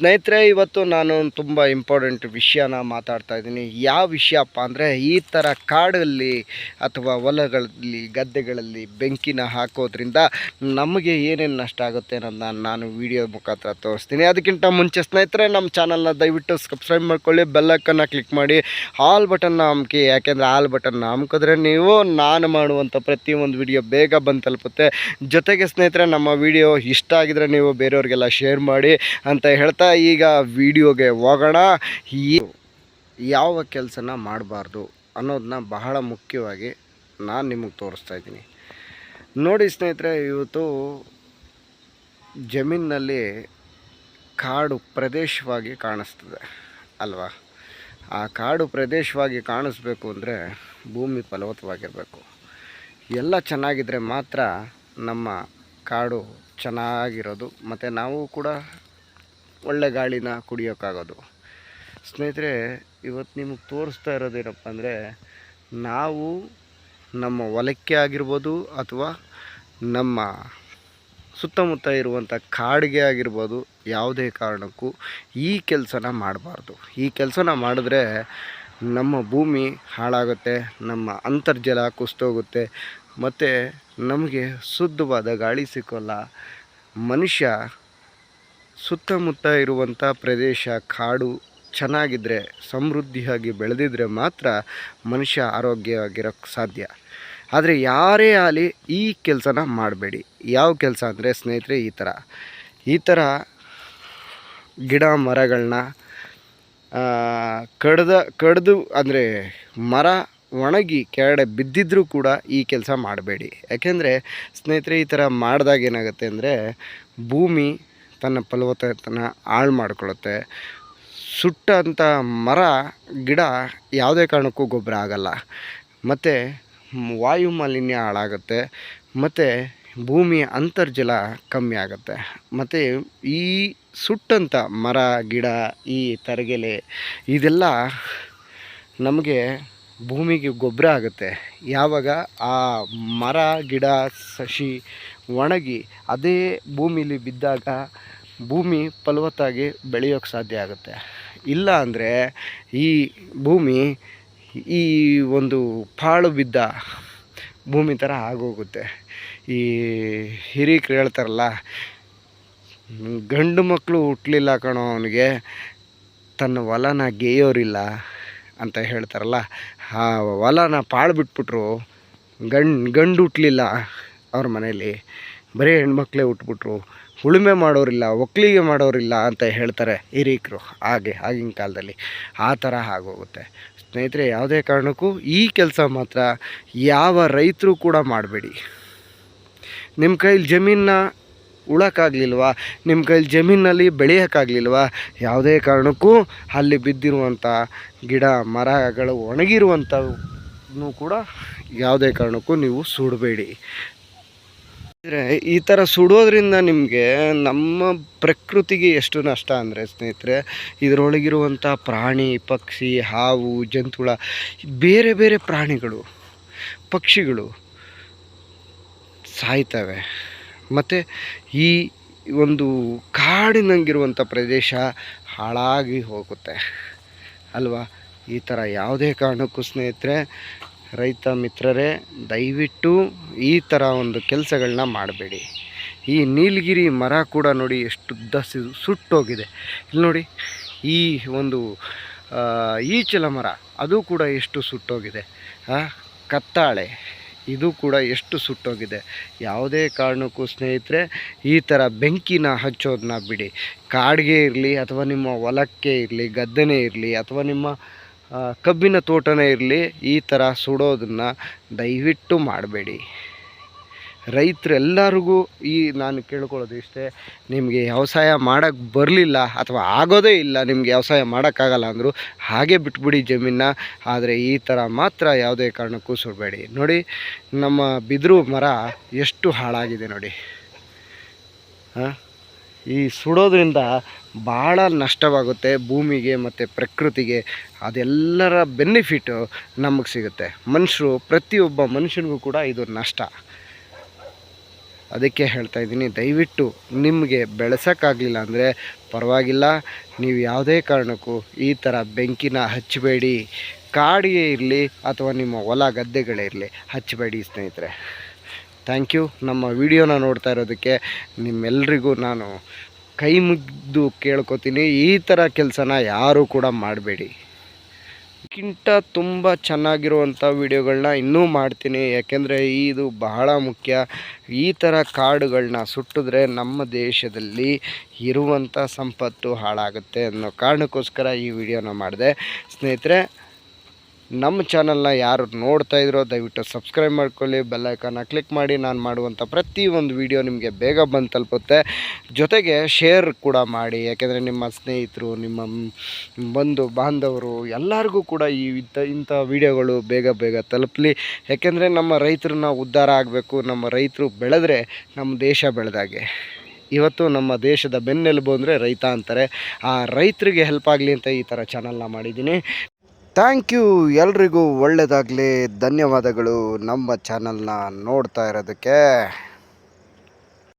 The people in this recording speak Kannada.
ಸ್ನೇಹಿತರೆ, ಇವತ್ತು ನಾನು ತುಂಬ ಇಂಪಾರ್ಟೆಂಟ್ ವಿಷಯನ ಮಾತಾಡ್ತಾ ಇದ್ದೀನಿ. ಯಾವ ವಿಷಯಪ್ಪ ಅಂದರೆ, ಈ ಥರ ಕಾಡಲ್ಲಿ ಅಥವಾ ಹೊಲಗಳಲ್ಲಿ, ಗದ್ದೆಗಳಲ್ಲಿ ಬೆಂಕಿನ ಹಾಕೋದ್ರಿಂದ ನಮಗೆ ಏನೇನು ನಷ್ಟ ಆಗುತ್ತೆ ಅನ್ನೋದನ್ನ ನಾನು ವಿಡಿಯೋ ಮುಖಾಂತರ ತೋರಿಸ್ತೀನಿ. ಅದಕ್ಕಿಂತ ಮುಂಚೆ ಸ್ನೇಹಿತರೆ, ನಮ್ಮ ಚಾನಲ್ನ ದಯವಿಟ್ಟು ಸಬ್ಸ್ಕ್ರೈಬ್ ಮಾಡ್ಕೊಳ್ಳಿ ಬೆಲ್ಲಕ್ಕನ್ನು ಕ್ಲಿಕ್ ಮಾಡಿ. ಆಲ್ ಬಟನ್ನ ಅಮ್ಕಿ ಯಾಕೆಂದರೆ ಆಲ್ ಬಟನ್ನ ಅಮ್ಕಿದ್ರೆ ನೀವು, ನಾನು ಮಾಡುವಂಥ ಪ್ರತಿಯೊಂದು ವಿಡಿಯೋ ಬೇಗ ಬಂದು ತಲುಪುತ್ತೆ. ಜೊತೆಗೆ ಸ್ನೇಹಿತರೆ, ನಮ್ಮ ವಿಡಿಯೋ ಇಷ್ಟ ಆಗಿದ್ರೆ ನೀವು ಬೇರೆಯವ್ರಿಗೆಲ್ಲ ಶೇರ್ ಮಾಡಿ ಅಂತ ಹೇಳ್ತಾ ಈಗ ವಿಡಿಯೋಗೆ ಹೋಗೋಣ. ಯಾವ ಕೆಲಸನ ಮಾಡಬಾರ್ದು ಅನ್ನೋದನ್ನ ಬಹಳ ಮುಖ್ಯವಾಗಿ ನಾನು ನಿಮಗೆ ತೋರಿಸ್ತಾ ಇದ್ದೀನಿ. ನೋಡಿ ಸ್ನೇಹಿತರೆ, ಇವತ್ತು ಜಮೀನಿನಲ್ಲಿ ಕಾಡು ಪ್ರದೇಶವಾಗಿ ಕಾಣಿಸ್ತದೆ, ಅಲ್ವಾ? ಆ ಕಾಡು ಪ್ರದೇಶವಾಗಿ ಕಾಣಿಸ್ಬೇಕು ಅಂದರೆ ಭೂಮಿ ಫಲವತ್ತವಾಗಿರಬೇಕು. ಎಲ್ಲ ಚೆನ್ನಾಗಿದ್ದರೆ ಮಾತ್ರ ನಮ್ಮ ಕಾಡು ಚೆನ್ನಾಗಿರೋದು. ಮತ್ತು ನಾವು ಕೂಡ ಒಳ್ಳೆ ಗಾಳಿನ ಕುಡಿಯೋಕ್ಕಾಗೋದು. ಸ್ನೇಹಿತರೆ, ಇವತ್ತು ನಿಮಗೆ ತೋರಿಸ್ತಾ ಇರೋದೇನಪ್ಪ ಅಂದರೆ, ನಾವು ನಮ್ಮ ಹೊಲಕ್ಕೆ ಆಗಿರ್ಬೋದು ಅಥವಾ ನಮ್ಮ ಸುತ್ತಮುತ್ತ ಇರುವಂಥ ಕಾಡಿಗೆ ಆಗಿರ್ಬೋದು ಯಾವುದೇ ಕಾರಣಕ್ಕೂ ಈ ಕೆಲಸನ ಮಾಡಬಾರ್ದು. ಈ ಕೆಲಸನ ಮಾಡಿದ್ರೆ ನಮ್ಮ ಭೂಮಿ ಹಾಳಾಗುತ್ತೆ, ನಮ್ಮ ಅಂತರ್ಜಲ ಕುಸ್ತೋಗುತ್ತೆ, ಮತ್ತು ನಮಗೆ ಶುದ್ಧವಾದ ಗಾಳಿ ಸಿಕ್ಕೋಲ್ಲ. ಮನುಷ್ಯ ಸುತ್ತಮುತ್ತ ಇರುವಂಥ ಪ್ರದೇಶ, ಕಾಡು ಚೆನ್ನಾಗಿದ್ದರೆ ಸಮೃದ್ಧಿಯಾಗಿ ಬೆಳೆದಿದ್ರೆ ಮಾತ್ರ ಮನುಷ್ಯ ಆರೋಗ್ಯವಾಗಿರೋಕ್ಕೆ ಸಾಧ್ಯ. ಆದರೆ ಯಾರೇ ಆಗಲಿ ಈ ಕೆಲಸನ ಮಾಡಬೇಡಿ. ಯಾವ ಕೆಲಸ ಅಂದರೆ ಸ್ನೇಹಿತರೆ ಈ ಥರ ಈ ಥರ ಗಿಡ ಮರಗಳನ್ನ ಕಡ್ದ, ಕಡ್ದು ಅಂದರೆ ಮರ ಒಣಗಿ ಕೆಳಗಡೆ ಬಿದ್ದಿದ್ರೂ ಕೂಡ ಈ ಕೆಲಸ ಮಾಡಬೇಡಿ. ಯಾಕೆಂದರೆ ಸ್ನೇಹಿತರೆ ಈ ಥರ ಮಾಡಿದಾಗ ಏನಾಗುತ್ತೆ ಅಂದರೆ ಭೂಮಿ ತನ್ನ ಫಲವತ್ತತೆಯನ್ನು ಹಾಳು ಮಾಡಿಕೊಳ್ಳುತ್ತೆ. ಸುಟ್ಟಂಥ ಮರ, ಗಿಡ ಯಾವುದೇ ಕಾರಣಕ್ಕೂ ಗೊಬ್ಬರ ಆಗಲ್ಲ. ಮತ್ತು ವಾಯು ಮಾಲಿನ್ಯ ಹಾಳಾಗುತ್ತೆ. ಮತ್ತು ಭೂಮಿಯ ಅಂತರ್ಜಲ ಕಮ್ಮಿ ಆಗುತ್ತೆ. ಮತ್ತು ಈ ಸುಟ್ಟಂಥ ಮರ, ಗಿಡ, ಈ ತರಗೆಲೆ ಇದೆಲ್ಲ ನಮಗೆ ಭೂಮಿಗೆ ಗೊಬ್ಬರ ಆಗುತ್ತೆ. ಯಾವಾಗ ಆ ಮರ, ಗಿಡ, ಸಸಿ ಒಣಗಿ ಅದೇ ಭೂಮಿಲಿ ಬಿದ್ದಾಗ ಭೂಮಿ ಫಲವತ್ತಾಗಿ ಬೆಳೆಯೋಕ್ಕೆ ಸಾಧ್ಯ ಆಗುತ್ತೆ. ಇಲ್ಲ ಅಂದರೆ ಈ ಭೂಮಿ ಈ ಒಂದು ಪಾಳು ಬಿದ್ದ ಭೂಮಿ ಥರ ಆಗೋಗುತ್ತೆ. ಈ ಹಿರೀಕರು ಹೇಳ್ತಾರಲ್ಲ, ಗಂಡು ಮಕ್ಕಳು ಹುಟ್ಟಲಿಲ್ಲ ಕಣೋ ಅವನಿಗೆ, ತನ್ನ ಹೊಲನ ಗೇಯೋರಿಲ್ಲ ಅಂತ ಹೇಳ್ತಾರಲ್ಲ, ಆ ಹೊಲನ ಪಾಳು ಬಿಟ್ಬಿಟ್ರು, ಗಂಡು ಗಂಡು ಹುಟ್ಟಲಿಲ್ಲ ಅವ್ರ ಮನೆಯಲ್ಲಿ ಬರೀ ಹೆಣ್ಮಕ್ಳೇ ಹುಟ್ಬಿಟ್ರು, ಉಳುಮೆ ಮಾಡೋರಿಲ್ಲ, ಒಕ್ಕಲಿಗೆ ಮಾಡೋರಿಲ್ಲ ಅಂತ ಹೇಳ್ತಾರೆ ಹಿರೀಕರು. ಹಾಗೆ, ಆಗಿನ ಕಾಲದಲ್ಲಿ ಆ ಥರ ಆಗೋಗುತ್ತೆ. ಸ್ನೇಹಿತರೆ, ಯಾವುದೇ ಕಾರಣಕ್ಕೂ ಈ ಕೆಲಸ ಮಾತ್ರ ಯಾವ ರೈತರು ಕೂಡ ಮಾಡಬೇಡಿ. ನಿಮ್ಮ ಕೈಲಿ ಜಮೀನನ್ನ ಉಳೋಕ್ಕಾಗಲಿಲ್ವಾ? ನಿಮ್ಮ ಕೈಲಿ ಜಮೀನಲ್ಲಿ ಬೆಳೆಯೋಕ್ಕಾಗಲಿಲ್ವ? ಯಾವುದೇ ಕಾರಣಕ್ಕೂ ಅಲ್ಲಿ ಬಿದ್ದಿರುವಂಥ ಗಿಡ, ಮರಗಳು ಒಣಗಿರುವಂಥವು ಕೂಡ ಯಾವುದೇ ಕಾರಣಕ್ಕೂ ನೀವು ಸುಡಬೇಡಿ. ಅಂದರೆ ಈ ಥರ ಸುಡೋದ್ರಿಂದ ನಿಮಗೆ ನಮ್ಮ ಪ್ರಕೃತಿಗೆ ಎಷ್ಟು ನಷ್ಟ ಅಂದರೆ ಸ್ನೇಹಿತರೆ ಇದರೊಳಗಿರುವಂಥ ಪ್ರಾಣಿ, ಪಕ್ಷಿ, ಹಾವು, ಜಂತುಳ, ಬೇರೆ ಬೇರೆ ಪ್ರಾಣಿಗಳು, ಪಕ್ಷಿಗಳು ಸಾಯ್ತವೆ. ಮತ್ತು ಈ ಒಂದು ಕಾಡಿನಂಗಿರುವಂಥ ಪ್ರದೇಶ ಹಾಳಾಗಿ ಹೋಗುತ್ತೆ. ಅಲ್ವಾ? ಈ ಥರ ಯಾವುದೇ ಕಾರಣಕ್ಕೂ ಸ್ನೇಹಿತರೆ ರೈತ ಮಿತ್ರರೇ, ದಯವಿಟ್ಟು ಈ ಥರ ಒಂದು ಕೆಲಸಗಳನ್ನ ಮಾಡಬೇಡಿ. ಈ ನೀಲಗಿರಿ ಮರ ಕೂಡ ನೋಡಿ ಎಷ್ಟು ಉದ್ದ ಸಿ- ಸುಟ್ಟೋಗಿದೆ. ಇಲ್ಲಿ ನೋಡಿ, ಈ ಒಂದು ಈಚಲ ಮರ, ಅದು ಕೂಡ ಎಷ್ಟು ಸುಟ್ಟೋಗಿದೆ. ಕತ್ತಾಳೆ, ಇದು ಕೂಡ ಎಷ್ಟು ಸುಟ್ಟೋಗಿದೆ. ಯಾವುದೇ ಕಾರಣಕ್ಕೂ ಸ್ನೇಹಿತರೆ, ಈ ಥರ ಬೆಂಕಿನ ಹಚ್ಚೋದನ್ನ ಬಿಡಿ. ಕಾಡಿಗೆ ಇರಲಿ ಅಥವಾ ನಿಮ್ಮ ಹೊಲಕ್ಕೆ ಇರಲಿ, ಗದ್ದೆನೇ ಇರಲಿ ಅಥವಾ ನಿಮ್ಮ ಕಬ್ಬಿನ ತೋಟನೇ ಇರಲಿ, ಈ ಥರ ಸುಡೋದನ್ನು ದಯವಿಟ್ಟು ಮಾಡಬೇಡಿ. ರೈತರೆಲ್ಲರಿಗೂ ಈ ನಾನು ಕೇಳ್ಕೊಳ್ಳೋದು ಇಷ್ಟೇ, ನಿಮಗೆ ವ್ಯವಸಾಯ ಮಾಡೋಕ್ಕೆ ಬರಲಿಲ್ಲ ಅಥವಾ ಆಗೋದೇ ಇಲ್ಲ ನಿಮಗೆ ವ್ಯವಸಾಯ ಮಾಡೋಕ್ಕಾಗಲ್ಲ ಅಂದರು ಹಾಗೆ ಬಿಟ್ಬಿಡಿ ಜಮೀನ ಆದರೆ ಈ ಥರ ಮಾತ್ರ ಯಾವುದೇ ಕಾರಣಕ್ಕೂ ಸುಡಬೇಡಿ. ನೋಡಿ, ನಮ್ಮ ಬಿದಿರು ಮರ ಎಷ್ಟು ಹಾಳಾಗಿದೆ ನೋಡಿ. ಹಾಂ ಈ ಸುಡೋದ್ರಿಂದ ಭಾಳ ನಷ್ಟವಾಗುತ್ತೆ ಭೂಮಿಗೆ ಮತ್ತು ಪ್ರಕೃತಿಗೆ. ಅದೆಲ್ಲರ ಬೆನಿಫಿಟ್ಟು ನಮಗೆ ಸಿಗುತ್ತೆ. ಮನುಷ್ಯರು ಪ್ರತಿಯೊಬ್ಬ ಮನುಷ್ಯನಿಗೂ ಕೂಡ ಇದು ನಷ್ಟ. ಅದಕ್ಕೆ ಹೇಳ್ತಾ ಇದ್ದೀನಿ, ದಯವಿಟ್ಟು ನಿಮಗೆ ಬೆಳೆಸೋಕ್ಕಾಗಲಿಲ್ಲ ಅಂದರೆ ಪರವಾಗಿಲ್ಲ. ನೀವು ಯಾವುದೇ ಕಾರಣಕ್ಕೂ ಈ ಥರ ಬೆಂಕಿನ ಹಚ್ಚಬೇಡಿ. ಕಾಡಿಗೆ ಇರಲಿ ಅಥವಾ ನಿಮ್ಮ ಹೊಲ ಗದ್ದೆಗಳೇ ಇರಲಿ, ಹಚ್ಚಬೇಡಿ ಸ್ನೇಹಿತರೆ. Thank you. ನಮ್ಮ ವಿಡಿಯೋನ ನೋಡ್ತಾ ಇರೋದಕ್ಕೆ ನಿಮ್ಮೆಲ್ರಿಗೂ ನಾನು ಕೈ ಮುಗಿದು ಕೇಳ್ಕೊತೀನಿ. ಈ ಥರ ಕೆಲಸನ ಯಾರೂ ಕೂಡ ಮಾಡಬೇಡಿ. ಗಿಂತ ತುಂಬ ಚೆನ್ನಾಗಿರುವಂಥ ವಿಡಿಯೋಗಳನ್ನ ಇನ್ನೂ ಮಾಡ್ತೀನಿ. ಯಾಕೆಂದರೆ ಇದು ಬಹಳ ಮುಖ್ಯ. ಈ ಥರ ಕಾಡುಗಳನ್ನ ಸುಟ್ಟಿದ್ರೆ ನಮ್ಮ ದೇಶದಲ್ಲಿ ಇರುವಂಥ ಸಂಪತ್ತು ಹಾಳಾಗುತ್ತೆ ಅನ್ನೋ ಕಾರಣಕ್ಕೋಸ್ಕರ ಈ ವಿಡಿಯೋನ ಮಾಡಿದೆ. ಸ್ನೇಹಿತರೆ ನಮ್ಮ ಚಾನಲ್ನ ಯಾರು ನೋಡ್ತಾ ಇದ್ರೋ ದಯವಿಟ್ಟು ಸಬ್ಸ್ಕ್ರೈಬ್ ಮಾಡ್ಕೊಳ್ಳಿ ಬೆಲ್ಲೈಕನ್ನ ಕ್ಲಿಕ್ ಮಾಡಿ, ನಾನು ಮಾಡುವಂಥ ಪ್ರತಿಯೊಂದು ವಿಡಿಯೋ ನಿಮಗೆ ಬೇಗ ಬಂದು ತಲುಪುತ್ತೆ. ಜೊತೆಗೆ ಶೇರ್ ಕೂಡ ಮಾಡಿ, ಯಾಕೆಂದರೆ ನಿಮ್ಮ ಸ್ನೇಹಿತರು, ನಿಮ್ಮ ಬಂಧು, ಬಾಂಧವರು ಎಲ್ಲರಿಗೂ ಕೂಡ ಈ ಇಂಥ ಇಂಥ ವಿಡಿಯೋಗಳು ಬೇಗ ಬೇಗ ತಲುಪಲಿ. ಯಾಕೆಂದರೆ ನಮ್ಮ ರೈತರನ್ನ ಉದ್ಧಾರ ಆಗಬೇಕು, ನಮ್ಮ ರೈತರು ಬೆಳೆದ್ರೆ ನಮ್ಮ ದೇಶ ಬೆಳೆದಾಗೆ. ಇವತ್ತು ನಮ್ಮ ದೇಶದ ಬೆನ್ನೆಲುಬು ಅಂದರೆ ರೈತ ಅಂತಾರೆ. ಆ ರೈತರಿಗೆ ಹೆಲ್ಪ್ ಆಗಲಿ ಅಂತ ಈ ಥರ ಚಾನಲ್ನ ಮಾಡಿದ್ದೀನಿ. ಥ್ಯಾಂಕ್ ಯು ಎಲ್ರಿಗೂ ಒಳ್ಳೆಯದಾಗಲಿ ಧನ್ಯವಾದಗಳು ನಮ್ಮ ಚಾನಲ್ನ ನೋಡ್ತಾ ಇರೋದಕ್ಕೆ.